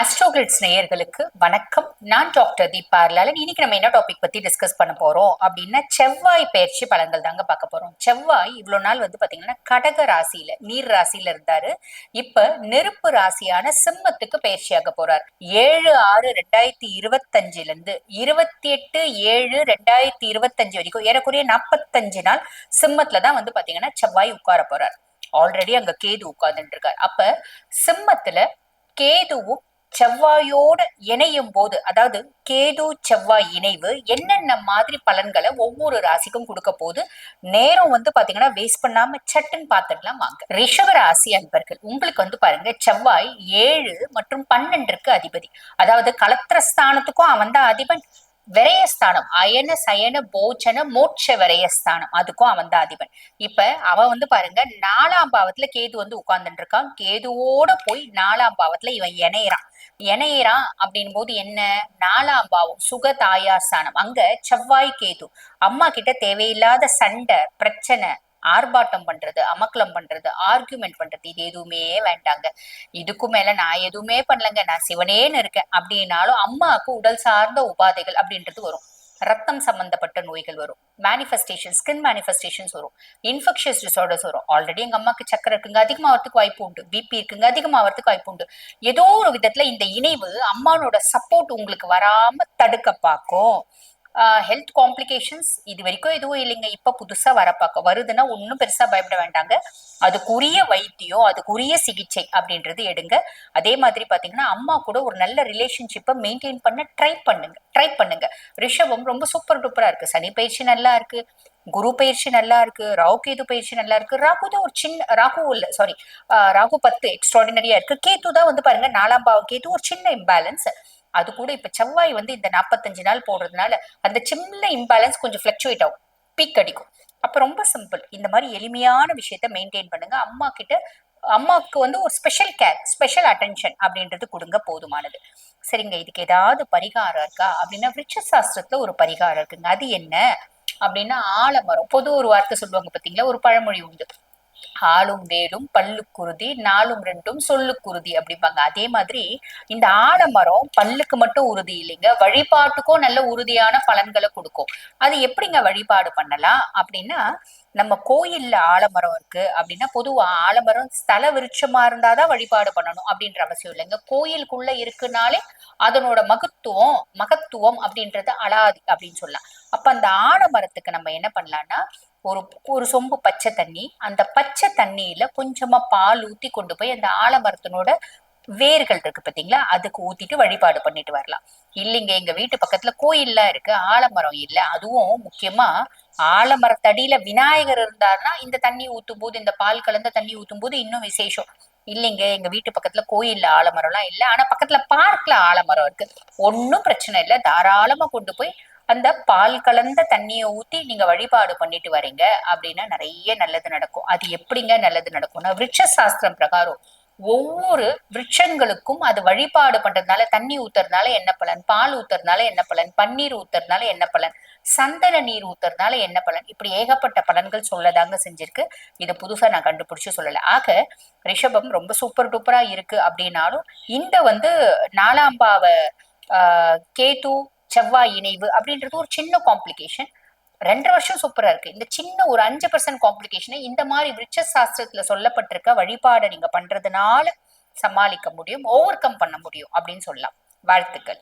ஆஸ்ட்ரோகிரிட்ஸ் நேயர்களுக்கு வணக்கம். நான் டாக்டர் தீபா லாலன் இன்னைக்கு நம்ம என்ன டாபிக் பத்தி டிஸ்கஸ் பண்ண போறோம் அப்படின்னா செவ்வாய் பயிற்சி பலன்கள் தாங்க பார்க்க போறோம். செவ்வாய் இவ்வளவு நாள் வந்து பாத்தீங்கன்னா கடக ராசியில நீர் ராசியில இருந்தாரு. இப்ப நெருப்பு ராசியான சிம்மத்துக்கு பயிற்சியாக போறார். ஏழு ஆறு ரெண்டாயிரத்தி இருபத்தஞ்சுல இருந்து இருபத்தி எட்டு ஏழு ரெண்டாயிரத்தி இருபத்தஞ்சு வரைக்கும் ஏறக்குறைய நாற்பத்தஞ்சு நாள் சிம்மத்துல தான் வந்து பாத்தீங்கன்னா செவ்வாய் உட்கார போறார். ஆல்ரெடி அங்க கேது உட்கார்ந்துட்டு இருக்காரு. அப்ப சிம்மத்துல கேதுவும் செவ்வாயோட இணையும் போது அதாவது கேது செவ்வாய் இணைவு என்னென்ன மாதிரி பலன்களை ஒவ்வொரு ராசிக்கும் கொடுக்க போது நேரம் வந்து பாத்தீங்கன்னா வேஸ்ட் பண்ணாம சட்டுன்னு பார்த்துடலாம் வாங்க. ரிஷப ராசி அன்பர்கள் உங்களுக்கு வந்து பாருங்க செவ்வாய் ஏழு மற்றும் பன்னெண்டுக்கு அதிபதி. அதாவது கலத்திரஸ்தானத்துக்கும் அவன் தான் அதிபன். விரயஸ்தானம். அயன சயன போச்சன மோட்ச விரயஸ்தானம். அதுக்கும் அவன் தான் அதிபன் இப்ப அவன் வந்து பாருங்க நாலாம் பாவத்துல கேது வந்து உட்கார்ந்துட்டு இருக்கான் கேதுவோட போய் நாலாம் பாவத்துல இவன் இணையறான். இணையறான் அப்படின் போது என்ன? நாலாம் பாவம் சுக தாயாஸ்தானம். அங்க செவ்வாய் கேது. அம்மா கிட்ட தேவையில்லாத சண்டை பிரச்சனை ஆர்ப்பாட்டம் பண்றது அமக்கலம் பண்றது ஆர்குமெண்ட் பண்றது இது எதுவுமே வேண்டாங்க. இதுக்கும் மேல நான் எதுவுமே பண்ணலங்க. நான் சிவனேன்னு இருக்கேன். அப்படின்னாலும் அம்மாவுக்கு உடல் சார்ந்த உபாதைகள் அப்படின்றது வரும். ரத்தம் சம்பந்தப்பட்ட நோய்கள் வரும். மேனிஃபெஸ்டேஷன் ஸ்கின் மேனிஃபெஸ்டேஷன்ஸ் வரும். இன்ஃபெக்ஷியஸ் டிசார்டர்ஸ் வரும். ஆல்ரெடி எங்க அம்மாக்கு சக்கரை இருக்குங்க அதிகமாகிறதுக்கு வாய்ப்பு உண்டு. பிபி இருக்குங்க அதிகமாகிறதுக்கு வாய்ப்பு உண்டு. ஏதோ ஒரு விதத்துல இந்த இணைவு அம்மானோட சப்போர்ட் உங்களுக்கு வராம தடுக்க பார்க்கும். ஹெல்த் காம்ப்ளிகேஷன்ஸ் இது வரைக்கும் எதுவும் இல்லைங்க. இப்ப புதுசா வர பார்க்க வருதுன்னா ஒன்றும் பெருசா பயப்பட வேண்டாங்க. அதுக்குரிய வைத்தியம் அதுக்குரிய சிகிச்சை அப்படின்றது எடுங்க. அதே மாதிரி பாத்தீங்கன்னா அம்மா கூட ஒரு நல்ல ரிலேஷன்ஷிப்பை மெயின்டைன் பண்ண ட்ரை பண்ணுங்க. ட்ரை பண்ணுங்க. ரிஷபம் ரொம்ப சூப்பர் டூப்பரா இருக்கு. சனி பயிற்சி நல்லா இருக்கு. குரு பயிற்சி நல்லா இருக்கு. ராகு கேது பயிற்சி நல்லா இருக்கு. ராகு தான் ஒரு சின்ன ராகு இல்ல சாரி ராகு பத்து எக்ஸ்ட்ராடினரியா இருக்கு. கேது தான் வந்து பாருங்க நாலாம் பாவம் கேது ஒரு சின்ன இம்பேலன்ஸ் அது கூட இப்ப செவ்வாய் வந்து இந்த நாற்பத்தஞ்சு நாள் போடுறதுனால அந்த சின்ன இம்பேலன்ஸ் கொஞ்சம் ஃபிளக்சுவேட் ஆகும். பீக் அடிக்கும். அப்ப ரொம்ப சிம்பிள் இந்த மாதிரி எளிமையான விஷயத்த மெயின்டைன் பண்ணுங்க. அம்மா கிட்ட அம்மாவுக்கு வந்து ஒரு ஸ்பெஷல் கேர் ஸ்பெஷல் அட்டென்ஷன் அப்படின்றது கொடுங்க போதுமானது. சரிங்க இதுக்கு ஏதாவது பரிகாரம் இருக்கா? அப்படின்னா விருட்ச சாஸ்திரத்துல ஒரு பரிகாரம் இருக்குங்க. அது என்ன? அப்படின்னா ஆலமரம். பொது ஒரு வார்த்தை சொல்லுவாங்க பாத்தீங்களா? ஒரு பழமொழி உண்டு. ஆளும் வேலும் பல்லுக்குருதி நாளும் ரெண்டும் சொல்லுக்குருதி அப்படிம்பாங்க. அதே மாதிரி இந்த ஆலமரம் பல்லுக்கு மட்டும் உறுதி இல்லைங்க. வழிபாட்டுக்கும் நல்ல உறுதியான பலன்களை கொடுக்கும். அது எப்படிங்க வழிபாடு பண்ணலாம்? அப்படின்னா நம்ம கோயில்ல ஆலமரம் இருக்கு அப்படின்னா பொதுவா ஆலமரம் ஸ்தல விருட்சமா இருந்தாதான் வழிபாடு பண்ணணும் அப்படின்ற அவசியம் இல்லைங்க. கோயிலுக்குள்ள இருக்குனாலே அதனோட மகத்துவம் மகத்துவம் அப்படின்றது அலாதி அப்படின்னு சொல்லலாம். அப்ப அந்த ஆலமரத்துக்கு நம்ம என்ன பண்ணலாம்னா ஒரு ஒரு சொம்பு பச்சை தண்ணி அந்த பச்சை தண்ணியில கொஞ்சமா பால் ஊத்தி கொண்டு போய் அந்த ஆலமரத்தினோட வேர்கள் இருக்கு பாத்தீங்களா? அதுக்கு ஊத்திட்டு வழிபாடு பண்ணிட்டு வரலாம். இல்லைங்க எங்க வீட்டு பக்கத்துல கோயில்லாம் இருக்கு. ஆலமரம் இல்ல. அதுவும் முக்கியமா ஆலமரத்தடியில விநாயகர் இருந்தாருன்னா இந்த தண்ணி ஊத்தும் போது இந்த பால் கலந்த தண்ணி ஊத்தும் போது இன்னும் விசேஷம். இல்லைங்க எங்க வீட்டு பக்கத்துல கோயில்ல ஆலமரம்லாம் இல்ல. ஆனா பக்கத்துல பார்க்ல ஆலமரம் இருக்கு. ஒன்னும் பிரச்சனை இல்ல. தாராளமா கொண்டு போய் அந்த பால் கலந்த தண்ணியை ஊத்தி நீங்க வழிபாடு பண்ணிட்டு வரீங்க அப்படின்னா நிறைய நல்லது நடக்கும். அது எப்படிங்க நல்லது நடக்கும்னா விருட்ச சாஸ்திரம் பிரகாரம் ஒவ்வொரு விருட்சங்களுக்கும் அது வழிபாடு பண்றதுனால தண்ணி ஊத்துறதுனால என்ன பலன்? பால் ஊத்துறதுனால என்ன பலன்? பன்னீர் ஊத்துறதுனால என்ன பலன்? சந்தன நீர் ஊத்துறதுனால என்ன பலன்? இப்படி ஏகப்பட்ட பலன்கள் சொல்லதாங்க செஞ்சிருக்கு. இதை புதுசா நான் கண்டுபிடிச்சு சொல்லல. ஆக ரிஷபம் ரொம்ப சூப்பர் டூப்பரா இருக்கு அப்படின்னாலும் இந்த வந்து நாலாம் பாவ ஆஹ் கேது செவ்வாய் இணைவு அப்படின்றது ஒரு சின்ன காம்ப்ளிகேஷன் ரெண்டரை வருஷம் சூப்பரா இருக்கு. இந்த சின்ன ஒரு அஞ்சு பர்சன்ட் காம்ப்ளிகேஷனை இந்த மாதிரி விருட்ச சாஸ்திரத்துல சொல்லப்பட்டிருக்க வழிபாடை நீங்க பண்றதுனால சமாளிக்க முடியும் ஓவர் கம் பண்ண முடியும் அப்படின்னு சொல்லலாம். வாழ்த்துக்கள்.